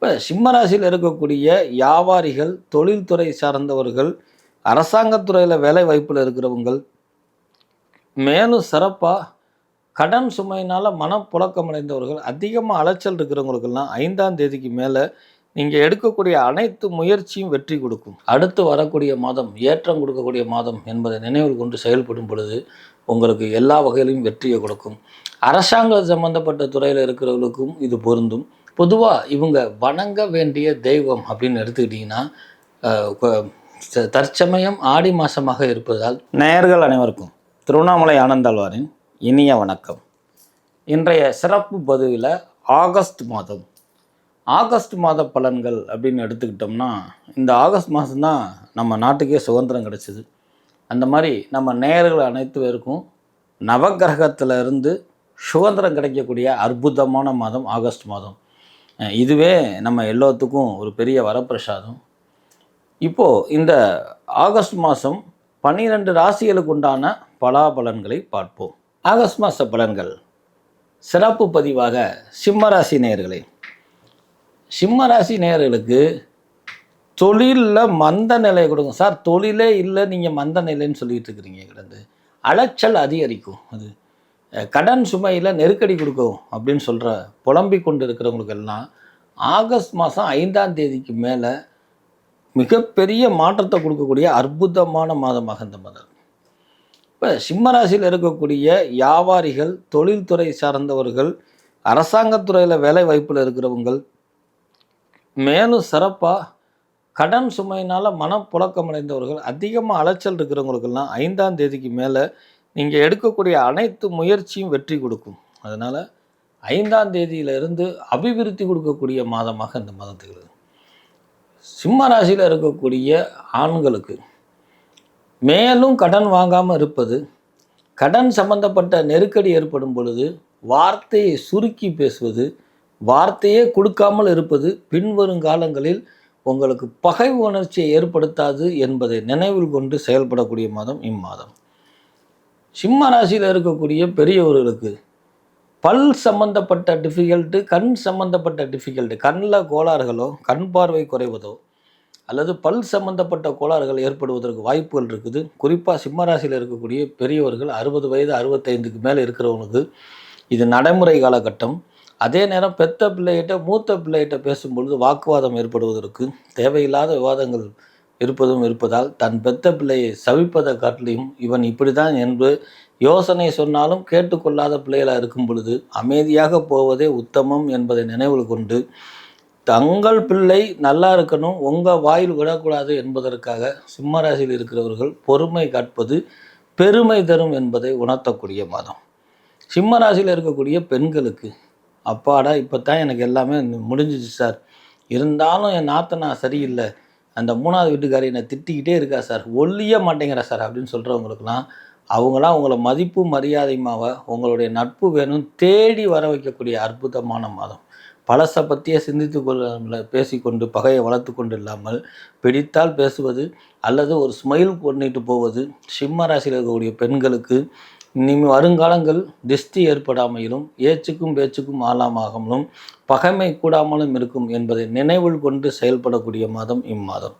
இப்போ சிம்மராசியில் இருக்கக்கூடிய வியாபாரிகள் தொழில்துறை சார்ந்தவர்கள் அரசாங்கத்துறையில் வேலை வாய்ப்பில் இருக்கிறவங்கள் மேலும் சிறப்பாக கடன் சுமையினால் மனப்புழக்கம் அடைந்தவர்கள் அதிகமாக அலைச்சல் இருக்கிறவங்களுக்கெல்லாம் ஐந்தாம் தேதிக்கு மேலே நீங்கள் எடுக்கக்கூடிய அனைத்து முயற்சியும் வெற்றி கொடுக்கும். அடுத்து வரக்கூடிய மாதம் ஏற்றம் கொடுக்கக்கூடிய மாதம் என்பதை நினைவில் கொண்டு செயல்படும் பொழுது உங்களுக்கு எல்லா வகையிலும் வெற்றியை கொடுக்கும். அரசாங்கம் சம்பந்தப்பட்ட துறையில் இருக்கிறவர்களுக்கும் இது பொருந்தும். பொதுவாக இவங்க வணங்க வேண்டிய தெய்வம் அப்படின்னு எடுத்துக்கிட்டிங்கன்னா தற்சமயம் ஆடி மாதமாக இருப்பதால் நேயர்கள் அனைவருக்கும் திருவண்ணாமலை ஆனந்தாழ்வாரின் இனிய வணக்கம். இன்றைய சிறப்பு பதிவில் ஆகஸ்ட் மாதம். ஆகஸ்ட் மாத பலன்கள் அப்படின்னு எடுத்துக்கிட்டோம்னா இந்த ஆகஸ்ட் மாதம்தான் நம்ம நாட்டுக்கே சுதந்திரம் கிடச்சிது. அந்த மாதிரி நம்ம நேயர்கள் அனைத்து பேருக்கும் நவகிரகத்திலிருந்து சுதந்திரம் கிடைக்கக்கூடிய அற்புதமான மாதம் ஆகஸ்ட் மாதம். இதுவே நம்ம எல்லாத்துக்கும் ஒரு பெரிய வரப்பிரசாதம். இப்போது இந்த ஆகஸ்ட் மாதம் பன்னிரெண்டு ராசிகளுக்கு உண்டான பலாபலன்களை பார்ப்போம். ஆகஸ்ட் மாத பலன்கள். சிறப்பு பதிவாக சிம்மராசி நேயர்களே. சிம்ம ராசி நேயர்களுக்கு தொழிலில் மந்த நிலை கொடுக்கும் சார் தொழிலே இல்லை நீங்கள் மந்த நிலைன்னு சொல்லிகிட்டு இருக்கிறீங்க கிடந்து. அலைச்சல் அதிகரிக்கும். அது கடன் சுமையில் நெருக்கடி கொடுக்கும் அப்படின்னு சொல்கிற புலம்பிக் கொண்டு இருக்கிறவங்களுக்கெல்லாம் ஆகஸ்ட் மாதம் ஐந்தாம் தேதிக்கு மேலே மிகப்பெரிய மாற்றத்தை கொடுக்கக்கூடிய அற்புதமான மாதமாக இந்த மாதம். இப்போ சிம்மராசியில் இருக்கக்கூடிய வியாபாரிகள் தொழில்துறை சார்ந்தவர்கள் அரசாங்கத்துறையில் வேலை வாய்ப்பில் இருக்கிறவங்கள் மேலும் சிறப்பாக கடன் சுமையினால் மனப்புழக்கம் அடைந்தவர்கள் அதிகமாக அலைச்சல் இருக்கிறவங்களுக்கெல்லாம் ஐந்தாம் தேதிக்கு மேலே நீங்கள் எடுக்கக்கூடிய அனைத்து முயற்சியும் வெற்றி கொடுக்கும். அதனால் ஐந்தாம் தேதியிலிருந்து அபிவிருத்தி கொடுக்கக்கூடிய மாதமாக இந்த மாதம் திகழுது. சிம்ம ராசியில் இருக்கக்கூடிய ஆண்களுக்கு மேலும் கடன் வாங்காமல் இருப்பது கடன் சம்பந்தப்பட்ட நெருக்கடி ஏற்படும் பொழுது வார்த்தையை சுருக்கி பேசுவது வார்த்தையே கொடுக்காமல் இருப்பது பின்வரும் காலங்களில் உங்களுக்கு பகை உணர்ச்சியை ஏற்படுத்தாது என்பதை நினைவில் கொண்டு செயல்படக்கூடிய மாதம் இம்மாதம். சிம்ம ராசியில் இருக்கக்கூடிய பெரியவர்களுக்கு பல் சம்பந்தப்பட்ட டிஃபிகல்ட்டு கண் சம்பந்தப்பட்ட டிஃபிகல்ட்டு கண்ணில் கோளாறுகளோ கண் பார்வை குறைவதோ அல்லது பல் சம்பந்தப்பட்ட கோளாறுகள் ஏற்படுவதற்கு வாய்ப்புகள் இருக்குது. குறிப்பாக சிம்மராசியில் இருக்கக்கூடிய பெரியவர்கள் அறுபது வயது அறுபத்தைந்துக்கு மேலே இருக்கிறவங்களுக்கு இது நடைமுறை காலகட்டம். அதே நேரம் பெத்த பிள்ளைகிட்ட மூத்த பிள்ளைகிட்ட பேசும்பொழுது வாக்குவாதம் ஏற்படுவதற்கு தேவையில்லாத விவாதங்கள் இருப்பதும் இருப்பதால் தன் பெத்த பிள்ளையை சவிப்பதை காட்டிலையும் இவன் இப்படிதான் என்று யோசனை சொன்னாலும் கேட்டுக்கொள்ளாத பிள்ளைகளாக இருக்கும் பொழுது அமைதியாக போவதே உத்தமம் என்பதை நினைவில் கொண்டு தங்கள் பிள்ளை நல்லா இருக்கணும் உங்கள் வாயில் விடக்கூடாது என்பதற்காக சிம்மராசியில் இருக்கிறவர்கள் பொறுமை காட்பது பெருமை தரும் என்பதை உணர்த்தக்கூடிய மாதம். சிம்மராசியில் இருக்கக்கூடிய பெண்களுக்கு அப்பாடா இப்போ தான் எனக்கு எல்லாமே முடிஞ்சிச்சு சார். இருந்தாலும் என் நாத்தனா சரியில்லை. அந்த மூணாவது வீட்டுக்காரி என்னை திட்டிக்கிட்டே இருக்கா சார் ஒல்லிய மாட்டேங்கிறா சார் அப்படின்னு சொல்கிறவங்களுக்குலாம் அவங்களாம் உங்களை மதிப்பு மரியாதையுமாவ உங்களுடைய நட்பு வேணும் தேடி வர வைக்கக்கூடிய அற்புதமான மாதம். பழசை பற்றியே சிந்தித்து கொள்ள பேசிக்கொண்டு பகையை வளர்த்து கொண்டு இல்லாமல் பிடித்தால் பேசுவது அல்லது ஒரு ஸ்மைல் கொண்டுட்டு போவது சிம்ம ராசியில் இருக்கக்கூடிய பெண்களுக்கு இனி வருங்காலங்கள் திஷ்டி ஏற்படாமையிலும் ஏச்சுக்கும் பேச்சுக்கும் ஆளாமாகலும் பகைமை கூடாமலும் இருக்கும் என்பதை நினைவில் கொண்டு செயல்படக்கூடிய மாதம் இம்மாதம்.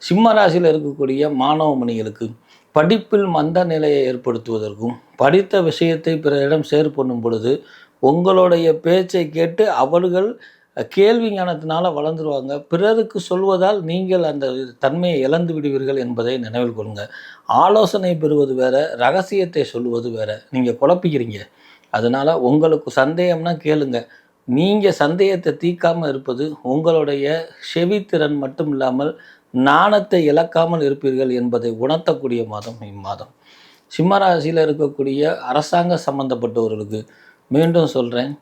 சிம்ம ராசியில் இருக்கக்கூடிய மாணவ மணிகளுக்கு படிப்பில் மந்த நிலையை ஏற்படுத்துவதற்கும் படித்த விஷயத்தை பிறரிடம் ஷேர் பண்ணும் பொழுது உங்களுடைய பேச்சை கேட்டு அவர்கள் கேள்வி ஞானத்தினால வளர்ந்துருவாங்க. பிறருக்கு சொல்வதால் நீங்கள் அந்த தன்மையை இழந்து விடுவீர்கள் என்பதை நினைவில் கொள்ளுங்க. ஆலோசனை பெறுவது வேற ரகசியத்தை சொல்வது வேற. நீங்கள் குழப்பிக்கிறீங்க. அதனால உங்களுக்கு சந்தேகம்னா கேளுங்க. நீங்கள் சந்தேகத்தை தீர்க்காமல் இருப்பது உங்களுடைய செவித்திறன் மட்டும் இல்லாமல் நாணத்தை இழக்காமல் இருப்பீர்கள் என்பதை உணர்த்தக்கூடிய மாதம் இம்மாதம். சிம்மராசியில் இருக்கக்கூடிய அரசாங்க சம்பந்தப்பட்டவர்களுக்கு மீண்டும் சொல்கிறேன்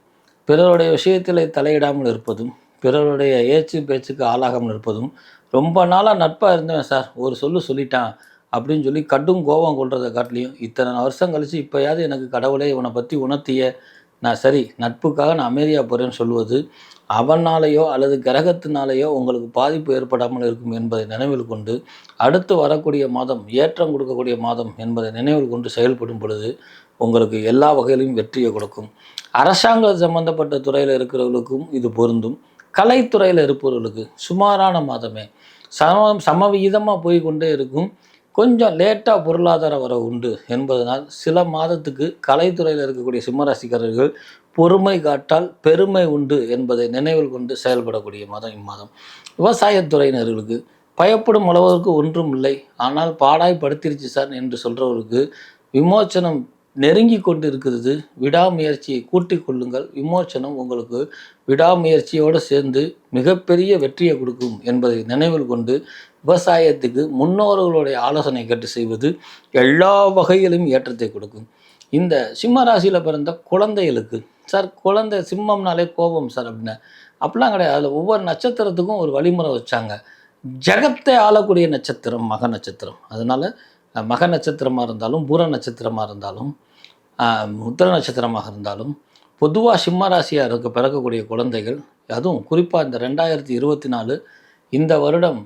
பிறருடைய விஷயத்தில் தலையிடாமல் இருப்பதும் பிறருடைய ஏச்சு பேச்சுக்கு ஆளாகாமல் இருப்பதும் ரொம்ப நாளாக நட்பாக இருந்தவன் சார் ஒரு சொல்லு சொல்லிட்டான் அப்படின்னு சொல்லி கடும் கோபம் கொள்றதை காட்டிலையும் இத்தனை வருஷம் கழித்து இப்போயாவது எனக்கு கடவுளே இவனை பற்றி உணர்த்திய நான் சரி நட்புக்காக நான் அமைதியாக போகிறேன்னு சொல்லுவது அவனாலேயோ அல்லது கிரகத்தினாலேயோ உங்களுக்கு பாதிப்பு ஏற்படாமல் இருக்கும் என்பதை நினைவில் கொண்டு அடுத்து வரக்கூடிய மாதம் ஏற்றம் கொடுக்கக்கூடிய மாதம் என்பதை நினைவில் கொண்டு செயல்படும் பொழுது உங்களுக்கு எல்லா வகையிலும் வெற்றியை கொடுக்கும். அரசாங்க சம்பந்தப்பட்ட துறையில் இருக்கிறவர்களுக்கும் இது பொருந்தும். கலைத்துறையில் இருப்பவர்களுக்கு சுமாரான மாதமே சம விகிதமாக போய் கொண்டே இருக்கும். கொஞ்சம் லேட்டாக பொருளாதார வரவு உண்டு என்பதனால் சில மாதத்துக்கு கலைத்துறையில் இருக்கக்கூடிய சிம்மராசிக்காரர்கள் பொறுமை காட்டால் பெருமை உண்டு என்பதை நினைவில் கொண்டு செயல்படக்கூடிய மாதம் இம்மாதம். விவசாயத்துறையினர்களுக்கு பயப்படும் அளவுக்கு ஒன்றும் இல்லை. ஆனால் பாடாய் படுத்திருச்சு சார் என்று சொல்கிறவருக்கு விமோச்சனம் நெருங்கி கொண்டு இருக்கிறது விடாமுயற்சியை கூட்டிக் கொள்ளுங்கள். விமோச்சனம் உங்களுக்கு விடாமுயற்சியோடு சேர்ந்து மிகப்பெரிய வெற்றியை கொடுக்கும் என்பதை நினைவில் கொண்டு விவசாயத்துக்கு முன்னோர்களுடைய ஆலோசனை கேட்டு செய்வது எல்லா வகையிலும் ஏற்றத்தை கொடுக்கும். இந்த சிம்ம ராசியில் பிறந்த குழந்தைகளுக்கு சார் குழந்தை சிம்மம்னாலே கோபம் சார் அப்படின்னு அப்படிலாம் கிடையாது. அதில் ஒவ்வொரு நட்சத்திரத்துக்கும் ஒரு வழிமுறை வச்சாங்க. ஜெகத்தை ஆளக்கூடிய நட்சத்திரம் மக நட்சத்திரம். அதனால் மக நட்சத்திரமாக இருந்தாலும் பூர நட்சத்திரமாக இருந்தாலும் உத்திர நட்சத்திரமாக இருந்தாலும் பொதுவாக சிம்ம ராசியாக இருக்க பிறக்கக்கூடிய குழந்தைகள் அதுவும் குறிப்பாக இந்த ரெண்டாயிரத்தி இருபத்தி நாலு இந்த வருடம்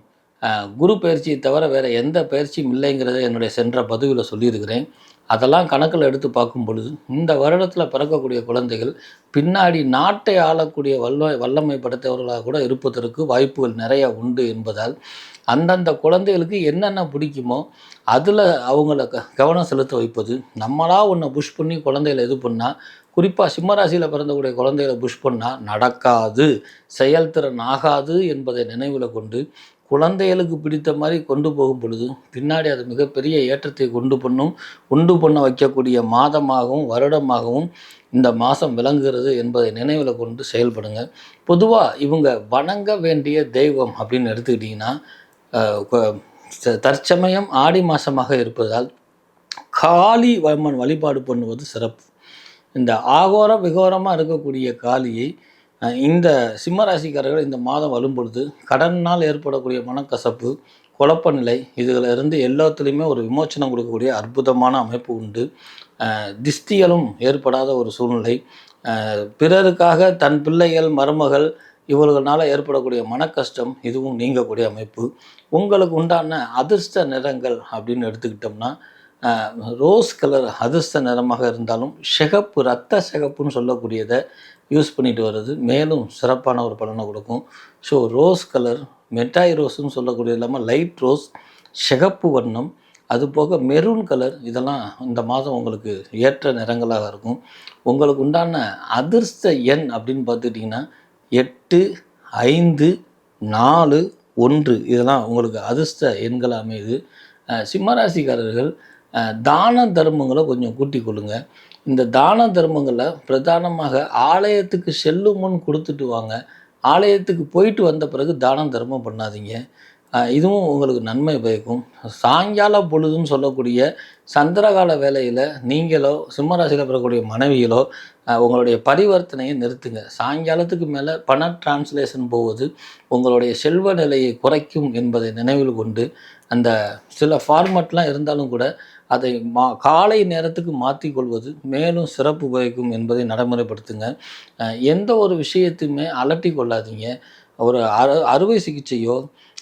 குரு பயிற்சியை தவிர வேறு எந்த பயிற்சியும் இல்லைங்கிறத என்னுடைய சென்ற பதிவில் சொல்லியிருக்கிறேன். அதெல்லாம் கணக்கில் எடுத்து பார்க்கும் பொழுது இந்த வருடத்தில் பிறக்கக்கூடிய குழந்தைகள் பின்னாடி நாட்டை ஆளக்கூடிய வல்ல வல்லமை படைத்தவர்களாக கூட இருப்பதற்கு வாய்ப்புகள் நிறைய உண்டு என்பதால் அந்தந்த குழந்தைகளுக்கு என்னென்ன பிடிக்குமோ அதில் அவங்கள க கவனம் செலுத்த வைப்பது. நம்மளாக ஒன்று புஷ் பண்ணி குழந்தைகளை இது பண்ணால் குறிப்பாக சிம்மராசியில் பிறந்தக்கூடிய குழந்தைகளை புஷ் பண்ணால் நடக்காது செயல்திறன் ஆகாது என்பதை நினைவில் கொண்டு குழந்தைகளுக்கு பிடித்த மாதிரி கொண்டு போகும் பொழுது பின்னாடி அது மிகப்பெரிய ஏற்றத்தை கொண்டு பண்ணும் உண்டு பண்ண வைக்கக்கூடிய மாதமாகவும் வருடமாகவும் இந்த மாதம் விளங்குகிறது என்பதை நினைவில் கொண்டு செயல்படுங்க. பொதுவாக இவங்க வணங்க வேண்டிய தெய்வம் அப்படின்னு எடுத்துக்கிட்டிங்கன்னா தற்சமயம் ஆடி மாதமாக இருப்பதால் காளி வம்மன் வழிபாடு பண்ணுவது சிறப்பு. இந்த ஆகோர விகோரமாக இருக்கக்கூடிய காளியை இந்த சிம்மராசிக்காரர்கள் இந்த மாதம் வரும்பொழுது கடனால் ஏற்படக்கூடிய மனக்கசப்பு குழப்ப நிலை இதிலிருந்து எல்லாத்துலேயுமே ஒரு விமோச்சனம் கொடுக்கக்கூடிய அற்புதமான அமைப்பு உண்டு. திஷ்டிகளும் ஏற்படாத ஒரு சூழ்நிலை. பிறருக்காக தன் பிள்ளைகள் மருமகள் இவர்களால் ஏற்படக்கூடிய மன கஷ்டம் இதுவும் நீங்கக்கூடிய அமைப்பு. உங்களுக்கு உண்டான அதிர்ஷ்ட நிறங்கள் அப்படின்னு எடுத்துக்கிட்டோம்னா ரோஸ் கலர் அதிர்ஷ்ட நிறமாக இருந்தாலும் சிகப்பு ரத்த சிகப்புன்னு சொல்லக்கூடியதை யூஸ் பண்ணிட்டு வர்றது மேலும் சிறப்பான ஒரு பலனை கொடுக்கும். ஸோ ரோஸ் கலர் மெட்டாய் ரோஸ்ன்னு சொல்லக்கூடியது இல்லாமல் லைட் ரோஸ் சிகப்பு வண்ணம் அது போக மெரூன் கலர் இதெல்லாம் இந்த மாதம் உங்களுக்கு ஏற்ற நிறங்களாக இருக்கும். உங்களுக்கு உண்டான அதிர்ஷ்ட எண் அப்படின்னு பார்த்துட்டிங்கன்னா எட்டு ஐந்து நாலு ஒன்று. இதெல்லாம் உங்களுக்கு அதிர்ஷ்ட எண்கள் அமையுது. சிம்மராசிக்காரர்கள் தான தர்மங்களை கொஞ்சம் கூட்டிக் கொள்ளுங்கள் இந்த தான தர்மங்களை பிரதானமாக ஆலயத்துக்கு செல்லும் முன் கொடுத்துட்டு வாங்க. ஆலயத்துக்கு போயிட்டு வந்த பிறகு தானம் தர்மம் பண்ணாதீங்க. இதுவும் உங்களுக்கு நன்மை பயக்கும். சாயங்கால பொழுதுன்னு சொல்லக்கூடிய சந்திரகால வேலையில் நீங்களோ சிம்மராசியில் பெறக்கூடிய மனைவிகளோ உங்களுடைய பரிவர்த்தனையை நிறுத்துங்க. சாயங்காலத்துக்கு மேலே பண டிரான்ஸ்லேஷன் போவது உங்களுடைய செல்வ நிலையை குறைக்கும் என்பதை நினைவில் கொண்டு அந்த சில ஃபார்மட்லாம் இருந்தாலும் கூட அதை மா காலை நேரத்துக்கு மாற்றி கொள்வது மேலும் சிறப்பு பயக்கும் என்பதை நடைமுறைப்படுத்துங்க. எந்த ஒரு விஷயத்தையுமே அலட்டி கொள்ளாதீங்க. ஒரு அறு அறுவை சிகிச்சையோ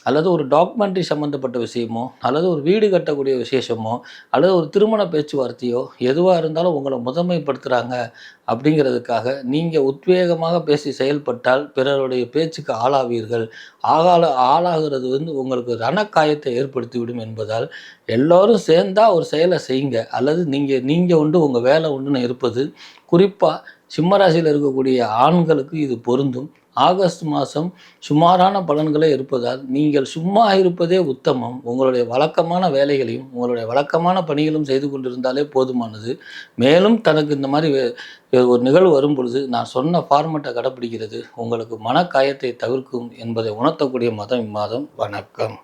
அல்லது ஒரு டாக்குமெண்ட்ரி சம்மந்தப்பட்ட விஷயமோ அல்லது ஒரு வீடு கட்டக்கூடிய விசேஷமோ அல்லது ஒரு திருமண பேச்சுவார்த்தையோ எதுவாக இருந்தாலும் உங்களை முதன்மைப்படுத்துகிறாங்க அப்படிங்கிறதுக்காக நீங்கள் உத்வேகமாக பேசி செயல்பட்டால் பிறருடைய பேச்சுக்கு ஆளாவீர்கள். ஆகால ஆளாகிறது வந்து உங்களுக்கு ரணக்காயத்தை ஏற்படுத்திவிடும் என்பதால் எல்லோரும் சேர்ந்தால் ஒரு செயலை செய்யுங்க. அல்லது நீங்கள் நீங்கள் உண்டு உங்கள் வேலை உண்டுன்னு இருப்பது குறிப்பாக சிம்மராசியில் இருக்கக்கூடிய ஆண்களுக்கு இது பொருந்தும். ஆகஸ்ட் மாதம் சுமாரான பலன்களே இருப்பதால் நீங்கள் சும்மா இருப்பதே உத்தமம். உங்களுடைய வழக்கமான வேலைகளையும் உங்களுடைய வழக்கமான பணிகளும் செய்து கொண்டிருந்தாலே போதுமானது. மேலும் தனக்கு இந்த மாதிரி ஒரு நிகழ்வு வரும் பொழுது நான் சொன்ன ஃபார்மெட்டை கடைப்பிடிக்கிறது. உங்களுக்கு மனக்காயத்தை தவிர்க்கும் என்பதை உணர்த்தக்கூடிய மதம் இம்மாதம். வணக்கம்.